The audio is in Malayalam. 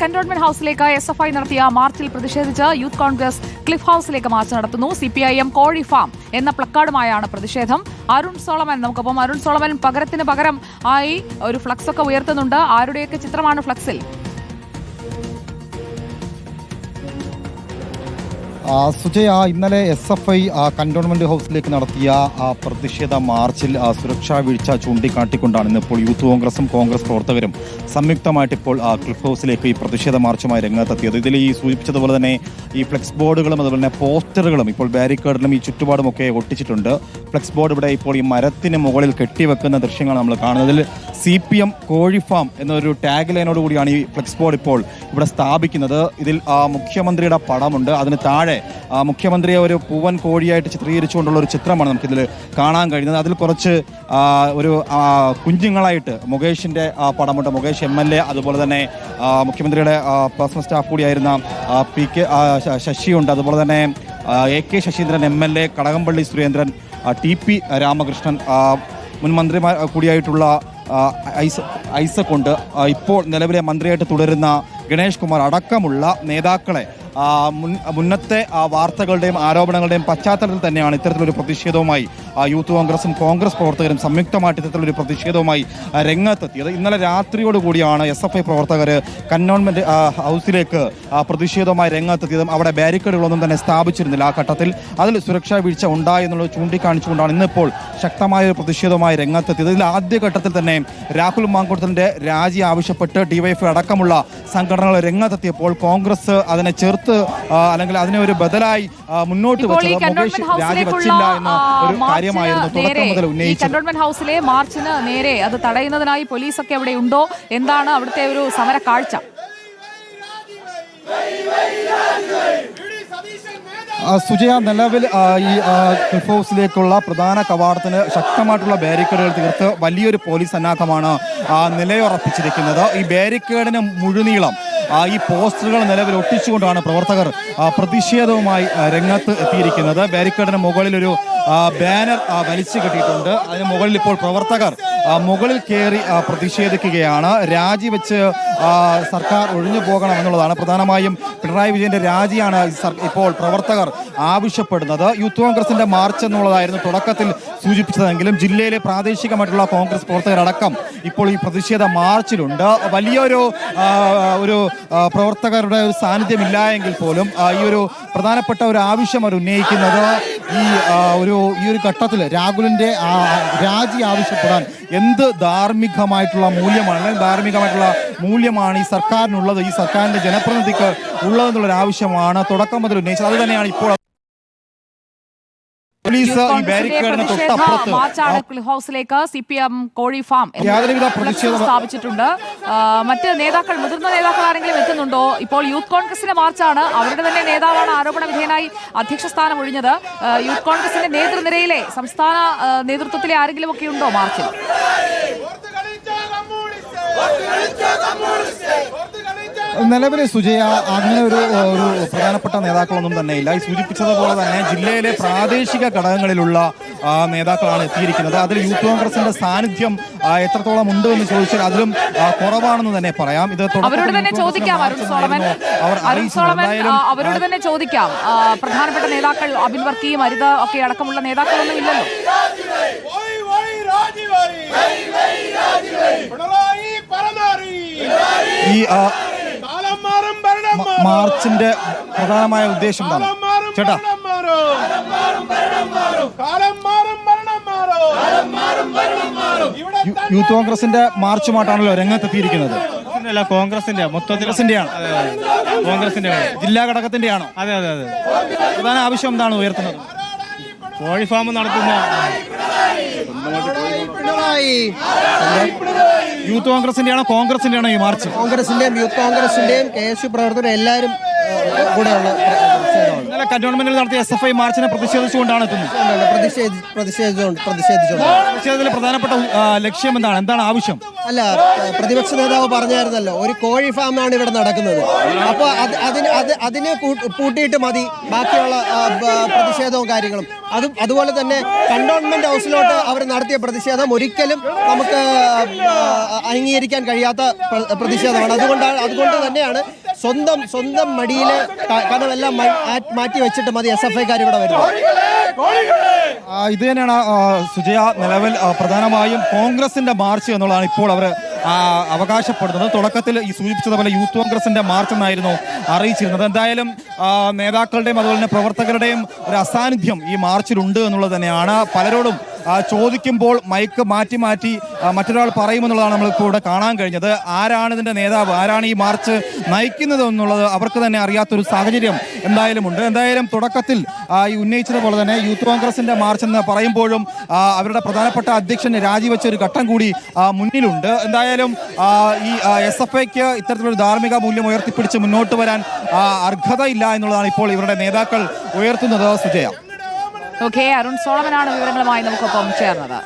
കന്റോൺമെന്റ് ഹൌസിലേക്ക് എസ് എഫ് ഐ നടത്തിയ മാർച്ചിൽ പ്രതിഷേധിച്ച് യൂത്ത് കോൺഗ്രസ് ക്ലിഫ് ഹൌസിലേക്ക് മാർച്ച് നടത്തുന്നു. സി പി ഐ എം കോഴി ഫാം എന്ന പ്ലക്കാർഡുമായാണ് പ്രതിഷേധം. അരുൺ സോളമൻ നമുക്കൊപ്പം അരുൺ സോളമൻ പകരത്തിന് പകരം ആയി ഒരു ഫ്ലക്സ് ഒക്കെ ഉയർത്തുന്നുണ്ട്. ആരുടെയൊക്കെ ചിത്രമാണ് ഫ്ലക്സിൽ? സുജയ ഇന്നലെ എസ് എഫ് ഐ കന്റോൺമെന്റ് ഹൗസിലേക്ക് നടത്തിയ പ്രതിഷേധ മാർച്ചിൽ സുരക്ഷാ വീഴ്ച ചൂണ്ടിക്കാട്ടിക്കൊണ്ടാണ് ഇന്നിപ്പോൾ യൂത്ത് കോൺഗ്രസും കോൺഗ്രസ് പ്രവർത്തകരും സംയുക്തമായിട്ട് ഇപ്പോൾ ക്ലിഫ് ഹൗസിലേക്ക് ഈ പ്രതിഷേധ മാർച്ചുമായി രംഗത്തെത്തിയത്. ഇതിൽ ഈ സൂചിപ്പിച്ചതുപോലെ തന്നെ ഈ ഫ്ലെക്സ് ബോർഡുകളും അതുപോലെ തന്നെ പോസ്റ്ററുകളും ഇപ്പോൾ ബാരിക്കേഡിലും ഈ ചുറ്റുപാടും ഒക്കെ ഒട്ടിച്ചിട്ടുണ്ട്. ഫ്ലെക്സ് ബോർഡ് ഇവിടെ ഇപ്പോൾ ഈ മരത്തിന് മുകളിൽ കെട്ടിവെക്കുന്ന ദൃശ്യങ്ങൾ നമ്മൾ കാണുന്നത്. സി പി എം കോഴിഫാം എന്നൊരു ടാഗ് ലൈനോട് കൂടിയാണ് ഈ ഫ്ലെക്സ് ബോർഡ് ഇപ്പോൾ ഇവിടെ സ്ഥാപിക്കുന്നത്. ഇതിൽ ആ, മുഖ്യമന്ത്രിയുടെ പടമുണ്ട്. അതിന് താഴെ മുഖ്യമന്ത്രിയെ ഒരു പൂവൻ കോഴിയായിട്ട് ചിത്രീകരിച്ചുകൊണ്ടുള്ള ഒരു ചിത്രമാണ് നമുക്കിതിൽ കാണാൻ കഴിയുന്നത്. അതിൽ കുറച്ച് ഒരു കുഞ്ഞുങ്ങളായിട്ട് മുകേഷിന്റെ പടമുണ്ട് മുകേഷ് എം എൽ എ അതുപോലെ തന്നെ മുഖ്യമന്ത്രിയുടെ പേഴ്സണൽ സ്റ്റാഫ് കൂടിയായിരുന്ന പി കെ ശശിയുണ്ട് അതുപോലെ തന്നെ A K Saseendran M L A Kadakampally Surendran T P Ramakrishnan മുൻ മന്ത്രിമാർ കൂടിയായിട്ടുള്ള ഐസ ഐസക്കൊണ്ട് ഇപ്പോൾ നിലവിലെ മന്ത്രിയായിട്ട് തുടരുന്ന ഗണേഷ് കുമാർ അടക്കമുള്ള നേതാക്കളെ മുന്നത്തെ വാർത്തകളുടെയും ആരോപണങ്ങളുടെയും പശ്ചാത്തലത്തിൽ തന്നെയാണ് ഇത്തരത്തിലൊരു പ്രതിഷേധവുമായി യൂത്ത് കോൺഗ്രസും കോൺഗ്രസ് പ്രവർത്തകരും സംയുക്തമായിട്ട് ഇത്തരത്തിലൊരു പ്രതിഷേധവുമായി രംഗത്തെത്തിയത്. ഇന്നലെ രാത്രിയോടുകൂടിയാണ് എസ് എഫ് ഐ പ്രവർത്തകർ കന്റോൺമെന്റ് ഹൗസിലേക്ക് പ്രതിഷേധവുമായി രംഗത്തെത്തിയതും അവിടെ ബാരിക്കേഡുകളൊന്നും തന്നെ സ്ഥാപിച്ചിരുന്നില്ല ആ ഘട്ടത്തിൽ. അതിൽ സുരക്ഷാ വീഴ്ച ഉണ്ടായി എന്നുള്ളത് ചൂണ്ടിക്കാണിച്ചുകൊണ്ടാണ് ഇന്നിപ്പോൾ ശക്തമായ ഒരു പ്രതിഷേധവുമായി രംഗത്തെത്തിയത്. ഇതിൽ ആദ്യഘട്ടത്തിൽ തന്നെ രാഹുൽ മാങ്കൂട്ടത്തിന്റെ രാജി ആവശ്യപ്പെട്ട് ഡിവൈഎഫ് അടക്കമുള്ള സംഘടനകൾ രംഗത്തെത്തിയപ്പോൾ കോൺഗ്രസ് അതിനെ ചേർത്ത് ആ, അല്ലെങ്കിൽ അതിനെ ഒരു ബദലായി മുന്നോട്ട് ഇപ്പോൾ ഈ വെച്ചത് മുകേഷ് കന്റോൺമെന്റ് രാജി ഹൌസിലേക്കുള്ള വച്ചില്ല എന്ന ഒരു കാര്യമായിരുന്നു തുടക്കം മുതൽ ഉന്നയിച്ചത്. കന്റോൺമെന്റ് ഹൌസിലെ മാർച്ചിന് നേരെ അത് തടയുന്നതിനായി പോലീസൊക്കെ അവിടെ ഉണ്ടോ? എന്താണ് അവിടുത്തെ ഒരു സമര കാഴ്ച സുജയ നിലവിൽ ഈ ക്ലിഫ് ഹൗസിലേക്കുള്ള പ്രധാന കവാടത്തിന് ശക്തമായിട്ടുള്ള ബാരിക്കേഡുകൾ തീർത്ത് വലിയൊരു പോലീസ് സന്നാഹമാണ് നിലയുറപ്പിച്ചിരിക്കുന്നത്. ഈ ബാരിക്കേഡിന് മുഴുനീളം ഈ പോസ്റ്ററുകൾ നിലവിൽ ഒട്ടിച്ചുകൊണ്ടാണ് പ്രവർത്തകർ പ്രതിഷേധവുമായി ആ, രംഗത്ത് എത്തിയിരിക്കുന്നത്. ബാരിക്കേഡിന് ഒരു ബാനർ ആ, വലിച്ചു കെട്ടിയിട്ടുണ്ട്. അതിന് മുകളിൽ ഇപ്പോൾ പ്രവർത്തകർ മുകളിൽ കയറി പ്രതിഷേധിക്കുകയാണ്. രാജിവെച്ച് സർക്കാർ ഒഴിഞ്ഞു പോകണം എന്നുള്ളതാണ്. പ്രധാനമായും പിണറായി വിജയന്റെ രാജിയാണ് ഇപ്പോൾ പ്രവർത്തകർ ആവശ്യപ്പെടുന്നത്. യൂത്ത് കോൺഗ്രസിന്റെ മാർച്ച് എന്നുള്ളതായിരുന്നു തുടക്കത്തിൽ സൂചിപ്പിച്ചതെങ്കിലും ജില്ലയിലെ പ്രാദേശികമായിട്ടുള്ള കോൺഗ്രസ് പ്രവർത്തകരടക്കം ഇപ്പോൾ ഈ പ്രതിഷേധ മാർച്ചിലുണ്ട്. വലിയൊരു ഒരു പ്രവർത്തകരുടെ ഒരു സാന്നിധ്യം ഇല്ല എങ്കിൽ പോലും ഈ ഒരു പ്രധാനപ്പെട്ട ഒരു ആവശ്യം അവർ ഉന്നയിക്കുന്നത് ഈ ഒരു ഈ ഒരു ഘട്ടത്തിൽ രാഹുലിന്റെ ആ, രാജി ആവശ്യപ്പെടാൻ എന്ത് ധാർമ്മികമായിട്ടുള്ള മൂല്യമാണ് അല്ലെങ്കിൽ ധാർമ്മികമായിട്ടുള്ള മൂല്യമാണ് ഈ സർക്കാരിനുള്ളത് ഈ സർക്കാരിന്റെ ജനപ്രതിനിധിക്ക് ഉള്ളതെന്നുള്ളൊരു ആവശ്യമാണ് തുടക്കം മുതൽ ഉന്നയിച്ചത്. അത് തന്നെയാണ് ഇപ്പോൾ പോലീസ് യൂത്ത് ഈ ബാരിക്കേഡിന് തൊട്ടപ്പുറത്ത് മാർച്ചാണ് ഹൗസിലേക്ക് സി പി എം കോഴി ഫാം യാതൊരുവിധ സ്ഥാപിച്ചിട്ടുണ്ട്. മറ്റ് നേതാക്കൾ മുതിർന്ന നേതാക്കൾ ആരെങ്കിലും എത്തുന്നുണ്ടോ? ഇപ്പോൾ യൂത്ത് കോൺഗ്രസിന്റെ മാർച്ചാണ്. അവരുടെ തന്നെ നേതാവാണ് ആരോപണ വിധേയനായി അധ്യക്ഷ സ്ഥാനം ഒഴിഞ്ഞത്. യൂത്ത് കോൺഗ്രസിന്റെ നേതൃനിരയിലെ സംസ്ഥാന നേതൃത്വത്തിലെ ആരെങ്കിലും ഒക്കെ ഉണ്ടോ മാർച്ചിൽ? നിലവിലെ സുജയ അങ്ങനെ ഒരു ഒരു പ്രധാനപ്പെട്ട നേതാക്കളൊന്നും തന്നെ ഇല്ല ഈ സൂചിപ്പിച്ചതുപോലെ തന്നെ ജില്ലയിലെ പ്രാദേശിക ഘടകങ്ങളിലുള്ള ആ, നേതാക്കളാണ് എത്തിയിരിക്കുന്നത്. അതിൽ യൂത്ത് കോൺഗ്രസിന്റെ സാന്നിധ്യം എത്രത്തോളം ഉണ്ട് എന്ന് ചോദിച്ചാൽ അതിലും കുറവാണെന്ന് തന്നെ പറയാം. ഇത് അവരോട് തന്നെ ചോദിക്കാം അരുൺ സോളമൻ. അരുൺ. സോളമൻ അവരോട് തന്നെ ചോദിക്കാം. പ്രധാനപ്പെട്ട നേതാക്കൾ അബിൻ വർക്കിയും അരിത ഒക്കെ അടക്കമുള്ള നേതാക്കളൊന്നും ഇല്ലല്ലോ. ഈ ആ, കാലം മാറും ഭരണം മ- മാർച്ചിന്റെ പ്രധാനമായ ഉദ്ദേശം എന്താണ്? കാലം മാറും ചേട്ടാ. മാറും. കാലം മാറും ഭരണം മാറും. യൂത്ത് കോൺഗ്രസിന്റെ മാർച്ചുമായിട്ടാണല്ലോ രംഗത്തെത്തിയിരിക്കുന്നത്. അല്ല കോൺഗ്രസിന്റെ മൊത്തത്തിലാണ് കോൺഗ്രസിന്റെ ജില്ലാ ഘടകത്തിന്റെയാണോ? അതെ അതെ അതെ. പ്രധാന ആവശ്യം എന്താണ് ഉയർത്തുന്നത്? കോഴി ഫാം നടത്തുന്ന യൂത്ത് കോൺഗ്രസിന്റെയാണോ കോൺഗ്രസിന്റെയാണോ ഈ മാർച്ച്? കോൺഗ്രസിന്റെയും യൂത്ത് കോൺഗ്രസിന്റെയും കെ എസ് യു പ്രവർത്തകരും എല്ലാവരും കൂടെയുള്ള ഇന്നലെ കന്റോൺമെന്റിൽ നടത്തിയ എസ് എഫ് ഐ മാർച്ചിനെ പ്രതിഷേധിച്ചുകൊണ്ടാണ് എത്തുന്നത്. പ്രതിഷേധി പ്രതിഷേധിച്ചുകൊണ്ട് പ്രതിഷേധിച്ചുകൊണ്ട്. പ്രതിഷേധത്തിലെ പ്രധാനപ്പെട്ട ലക്ഷ്യം എന്താണ്? എന്താണ് ആവശ്യം? അല്ല പ്രതിപക്ഷ നേതാവ് പറഞ്ഞായിരുന്നല്ലോ ഒരു കോഴി ഫാമാണ് ഇവിടെ നടക്കുന്നത്. അപ്പോൾ അത് അതിന് അത് അതിനെ പൂട്ടിയിട്ട് മതി ബാക്കിയുള്ള പ്രതിഷേധവും കാര്യങ്ങളും. അതും അതുപോലെ തന്നെ കണ്ടോൺമെന്റ് ഹൗസിലോട്ട് അവർ നടത്തിയ പ്രതിഷേധം ഒരിക്കലും നമുക്ക് അംഗീകരിക്കാൻ കഴിയാത്ത പ്രതിഷേധമാണ്. അതുകൊണ്ടാണ് അതുകൊണ്ട് തന്നെയാണ് സ്വന്തം സ്വന്തം മടിയിൽ കഥവെല്ലാം മാറ്റി വെച്ചിട്ട് മതി എസ് എഫ് ഐക്കാർ ഇവിടെ വരുന്നത്. ഇത് തന്നെയാണ് സുജയ നിലവിൽ പ്രധാനമായും കോൺഗ്രസിന്റെ മാർച്ച് എന്നുള്ളതാണ് ഇപ്പോൾ അവർ അവകാശപ്പെടുന്നത്. തുടക്കത്തിൽ ഈ സൂചിപ്പിച്ചതുപോലെ യൂത്ത് കോൺഗ്രസിന്റെ മാർച്ച് എന്നായിരുന്നു അറിയിച്ചിരുന്നത്. എന്തായാലും നേതാക്കളുടെയും അതുപോലെ തന്നെ പ്രവർത്തകരുടെയും ഒരു അസാന്നിധ്യം ഈ മാർച്ചിലുണ്ട് എന്നുള്ളത് തന്നെയാണ്. പലരോടും ചോദിക്കുമ്പോൾ മൈക്ക് മാറ്റി മാറ്റി മറ്റൊരാൾ പറയുമെന്നുള്ളതാണ് നമ്മളിപ്പോൾ ഇവിടെ കാണാൻ കഴിഞ്ഞത്. ആരാണ് ഇതിന്റെ നേതാവ്? ആരാണ് ഈ മാർച്ച് നയിക്കുന്നത് എന്നുള്ളത് അവർക്ക് തന്നെ അറിയാത്തൊരു സാഹചര്യം എന്തായാലും ഉണ്ട്. എന്തായാലും തുടക്കത്തിൽ ഈ ഉന്നയിച്ചതുപോലെ തന്നെ യൂത്ത് കോൺഗ്രസിന്റെ മാർച്ച് എന്ന് പറയുമ്പോഴും അവരുടെ പ്രധാനപ്പെട്ട അധ്യക്ഷൻ രാജിവെച്ച ഒരു ഘട്ടം കൂടി മുന്നിലുണ്ട്. എന്തായാലും ഈ എസ് എഫ് ഐക്ക് ഇത്തരത്തിലൊരു ധാർമ്മിക മൂല്യം ഉയർത്തിപ്പിടിച്ച് മുന്നോട്ട് വരാൻ അർഹതയില്ല എന്നുള്ളതാണ് ഇപ്പോൾ ഇവരുടെ നേതാക്കൾ ഉയർത്തുന്നത്. സുജയ. ഓക്കെ അരുൺ സോളമനാണ് വിവരങ്ങളുമായി നമുക്കൊപ്പം ചേർന്നത്.